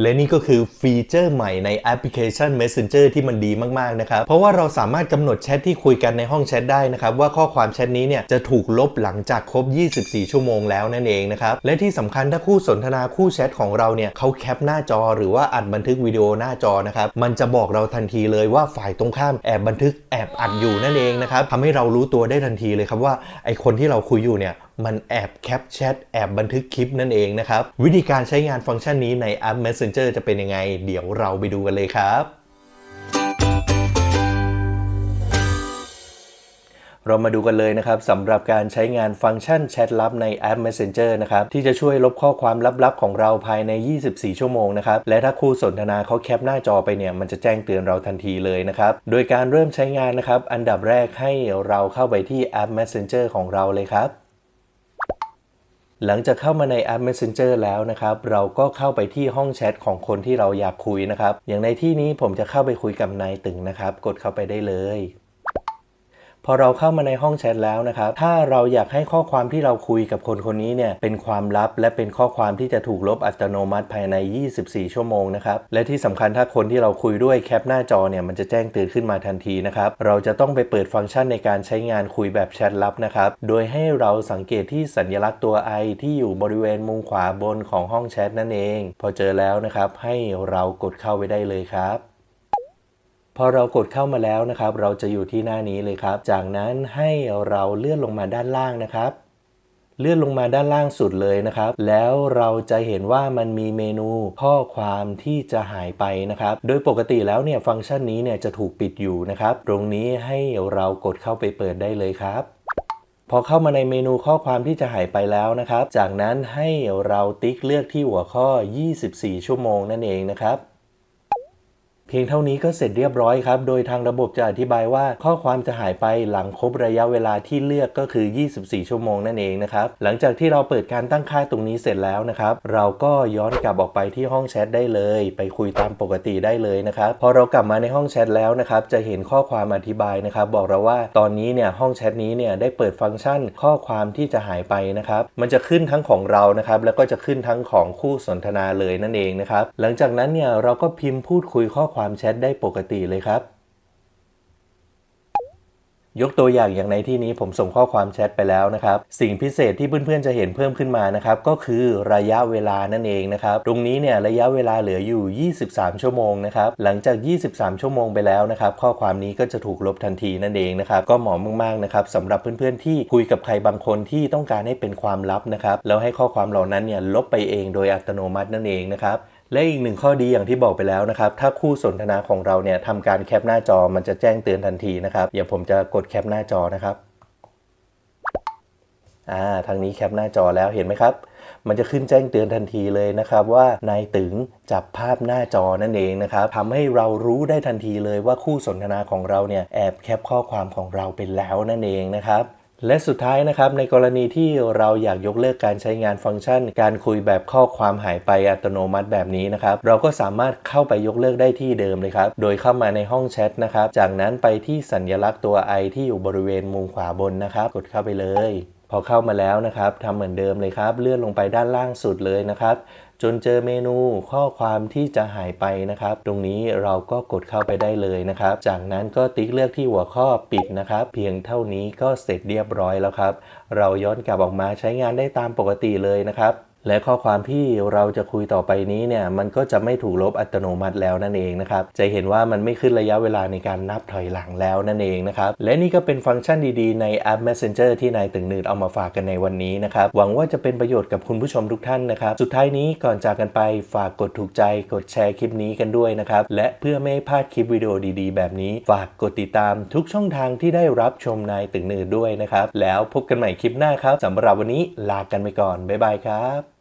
และนี่ก็คือฟีเจอร์ใหม่ในแอปพลิเคชัน Messenger ที่มันดีมาก ๆ นะครับ เพราะว่าเราสามารถกำหนดแชทที่คุยกันในห้องแชทได้นะครับ ว่าข้อความแชทนี้เนี่ยจะถูกลบหลังจากครบ 24 ชั่วโมงแล้วนั่นเองนะครับ และที่สำคัญถ้าคู่สนทนาคู่แชทของเราเนี่ยเขาแคปหน้าจอหรือว่าอัดบันทึกวิดีโอหน้าจอนะครับ มันจะบอกเราทันทีเลยว่าฝ่ายตรงข้ามแอบบันทึกแอบอัดอยู่นั่นเองนะครับทำให้เรารู้ตัวได้ทันทีเลยครับว่าไอคนที่เราคุยอยู่เนี่ยมันแอบแคปแชทแอบบันทึกคลิปนั่นเองนะครับ วิธีการใช้งานฟังก์ชันนี้ในแอป Messenger จะเป็นยังไง เดี๋ยวเราไปดูกันเลยครับเรามาดูกันเลยนะครับสำหรับการใช้งานฟังก์ชันแชทลับในแอป Messenger นะครับที่จะช่วยลบข้อความลับๆ ของเราภายใน 24 ชั่วโมงนะครับและถ้าคู่สนทนาเขาแคปหน้าจอไปเนี่ยมันจะแจ้งเตือนเราทันทีเลยนะครับโดยการเริ่มใช้งานนะครับอันดับแรกให้เราเข้าไปที่แอป Messenger ของเราเลยครับ หลังจากเข้ามาในแอป Messenger แล้วนะครับ เราก็เข้าไปที่ห้องแชทของคนที่เราอยากคุยนะครับ อย่างในที่นี้ผมจะเข้าไปคุยกับนายตึงนะครับ กดเข้าไปได้เลย พอเราเข้ามาในห้องแชทแล้วนะครับ ถ้าเราอยากให้ข้อความที่เราคุยกับคนคนนี้เนี่ยเป็นความลับ และเป็นข้อความที่จะถูกลบอัตโนมัติภายใน 24 ชั่วโมงนะครับ และที่สำคัญถ้าคนที่เราคุยด้วยแคปหน้าจอเนี่ยมันจะแจ้งเตือนขึ้นมาทันทีนะครับ เราจะต้องไปเปิดฟังก์ชันในการใช้งานคุยแบบแชทลับนะครับ โดยให้เราสังเกตที่สัญลักษณ์ตัว I ที่อยู่บริเวณมุมขวาบนของห้องแชทนั่นเอง พอเจอแล้วนะครับ ให้เรากดเข้าไปได้เลยครับ พอเรากดเข้ามาแล้วนะครับ เราจะอยู่ที่หน้านี้เลยครับ จากนั้นให้เราเลื่อนลงมาด้านล่างนะครับ เลื่อนลงมาด้านล่างสุดเลยนะครับ แล้วเราจะเห็นว่ามันมีเมนูข้อความที่จะหายไปนะครับ โดยปกติแล้วเนี่ยฟังก์ชันนี้เนี่ยจะถูกปิดอยู่นะครับ ตรงนี้ให้เรากดเข้าไปเปิดได้เลยครับพอเข้ามาในเมนูข้อความที่จะหายไปแล้วนะครับ จากนั้นให้เราติ๊กเลือกที่หัวข้อ 24 ชั่วโมงนั่นเองนะครับ พียงเท่านี้ก็เสร็จเรียบร้อยครับ โดยทางระบบจะอธิบายว่าข้อความจะหายไปหลังครบระยะเวลาที่เลือกก็คือ 24 ชั่วโมงนั่นเองนะครับ หลังจากที่เราเปิดการตั้งค่าตรงนี้เสร็จแล้วนะครับ เราก็ย้อนกลับออกไปที่ห้องแชทได้เลย ไปคุยตามปกติได้เลยนะครับ พอเรากลับมาในห้องแชทแล้วนะครับ จะเห็นข้อความอธิบายนะครับ บอกเราว่าตอนนี้เนี่ยห้องแชทนี้เนี่ยได้เปิดฟังก์ชันข้อความที่จะหายไปนะครับ มันจะขึ้นทั้งของเรานะครับ แล้วก็จะขึ้นทั้งของคู่สนทนาเลยนั่นเองนะครับ หลังจากนั้นเนี่ยเราก็พิมพ์พูดคุยข้อความแชทได้ปกติเลยครับ ยกตัวอย่างอย่างในที่นี้ผมส่งข้อความแชทไปแล้วนะครับ สิ่งพิเศษที่เพื่อนๆจะเห็นเพิ่มขึ้นมานะครับ ก็คือระยะเวลานั่นเองนะครับ ตรงนี้เนี่ยระยะเวลาเหลืออยู่ 23 ชั่วโมงนะครับ หลังจาก 23 ชั่วโมงไปแล้วนะครับ ข้อความนี้ก็จะถูกลบทันทีนั่นเองนะครับ ก็เหมาะมากๆนะครับสำหรับเพื่อนๆที่คุยกับใครบางคนที่ต้องการให้เป็นความลับนะครับแล้วให้ข้อความเหล่านั้นเนี่ยลบไปเองโดยอัตโนมัตินั่นเองนะครับ และอีกหนึ่งข้อดีอย่างที่บอกไปแล้วนะครับ ถ้าคู่สนทนาของเราเนี่ยทำการแคปหน้าจอมันจะแจ้งเตือนทันทีนะครับอย่างผมจะกดแคปหน้าจอนะครับอ่าทางนี้แคปหน้าจอแล้วเห็นไหมครับ มันจะขึ้นแจ้งเตือนทันทีเลยนะครับว่านายตึงจับภาพหน้าจอนั่นเองนะครับทำให้เรารู้ได้ทันทีเลยว่าคู่สนทนาของเราเนี่ยแอบแคปข้อความของเราไปแล้วนั่นเองนะครับ และสุดท้ายนะครับในกรณีที่เราอยากยกเลิกการใช้งานฟังก์ชัน การคุยแบบข้อความหายไปอัตโนมัติแบบนี้นะครับเราก็สามารถเข้าไปยกเลิกได้ที่เดิมเลยครับโดยเข้ามาในห้องแชทนะครับจากนั้นไปที่สัญลักษณ์ตัว I ที่อยู่บริเวณมุมขวาบนนะครับกดเข้าไปเลย พอเข้ามาแล้วนะครับทำเหมือนเดิมเลยครับ เลื่อนลงไปด้านล่างสุดเลยนะครับ จนเจอเมนูข้อความที่จะหายไปนะครับ ตรงนี้เราก็กดเข้าไปได้เลยนะครับ จากนั้นก็ติ๊กเลือกที่หัวข้อปิดนะครับ เพียงเท่านี้ก็เสร็จเรียบร้อยแล้วครับ เราย้อนกลับออกมาใช้งานได้ตามปกติเลยนะครับ และข้อความที่เราจะคุยต่อไปนี้เนี่ยมันก็จะไม่ถูกลบอัตโนมัติแล้วนั่นเองนะครับจะเห็นว่ามันไม่ขึ้นระยะเวลาในการนับถอยหลังแล้วนั่นเองนะครับและนี่ก็เป็นฟังก์ชันดีๆในแอป Messenger ที่นายตึงนืดเอามาฝากกันในวันนี้นะครับหวังว่าจะเป็นประโยชน์กับคุณผู้ชมทุกท่านนะครับสุดท้ายนี้ก่อนจากกันไปฝากกดถูกใจกดแชร์คลิปนี้กันด้วยนะครับและเพื่อไม่ให้พลาดคลิปวิดีโอดีๆ แบบนี้ ฝากกดติดตามทุกช่องทางที่ได้รับชมนายตึงนืดด้วยนะครับแล้วพบกันใหม่คลิปหน้าครับสำหรับวันนี้ลากันไปก่อนบ๊ายบายครับ